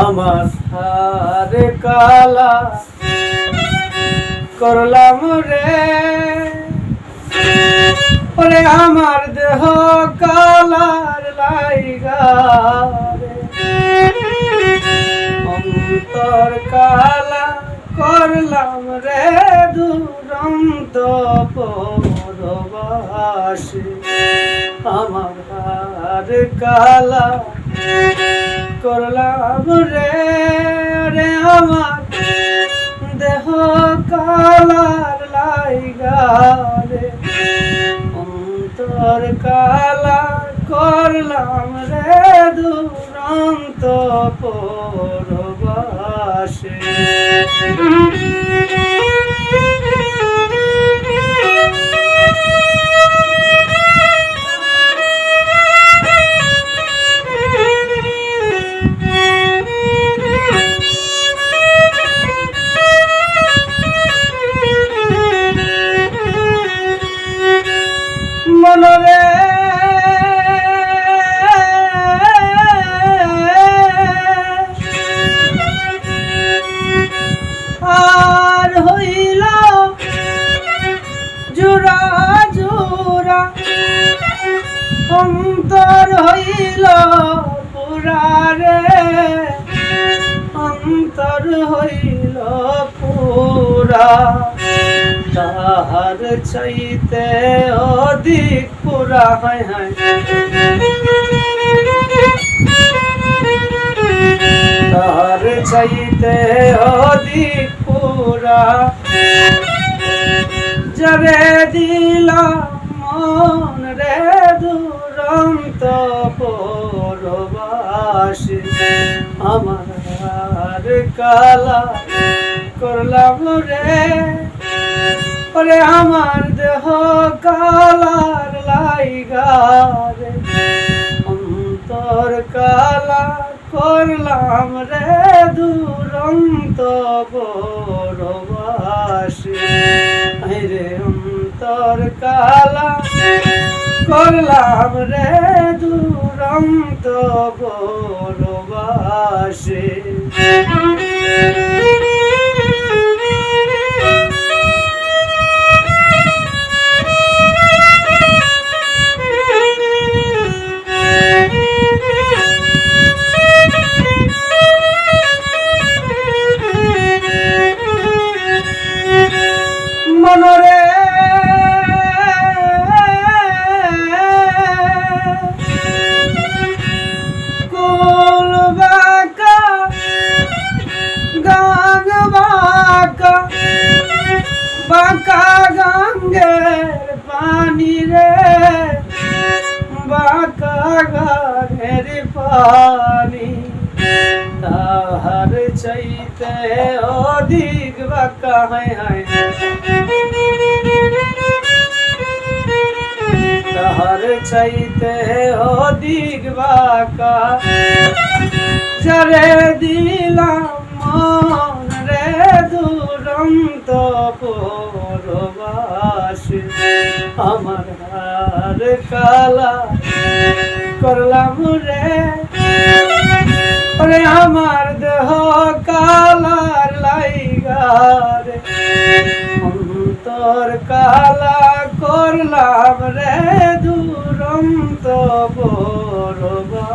আমার হারে কালা করলাম রে। ওরে আমার দেহ কালার লাইগা অন্তর কালা করলাম রে দুরন্ত পরবাসী। আমার হার কালা করলাম রে রে আমার। দেহ কালার লাইগা রে। অন্তর কালা করলাম রে দুরন্ত পরবাসে অন্তর হইল পুরা রে অন্তর হইল পুরা। তাহার চাইতে অধিক পুরা হয় হয়। তাহার চাইতে অধিক পুরা। যাবে দিলাম পরবাসী আমার কালা করলাম রে। ওরে আমার দেহ কালার লাইগা রে। অন্তর কালা করলাম রে, দুরন্ত বড়বাসী রে অন্তর কালা করলাম রে দুরন্ত বড়বাসী পানি রে বাঁকা গানের পানি। তাহার চাইতে অধিক বাঁকা হয় হয়। তাহার চাইতে অধিক বাঁকা। চরে দিলাম মন রে দুরন্ত পরবাসী আমার হার কালা। করলাম রে। ওরে আমার দেহ কালার লাইগা রে। অন্তর কালা করলাম রে, দুরন্ত বড়বা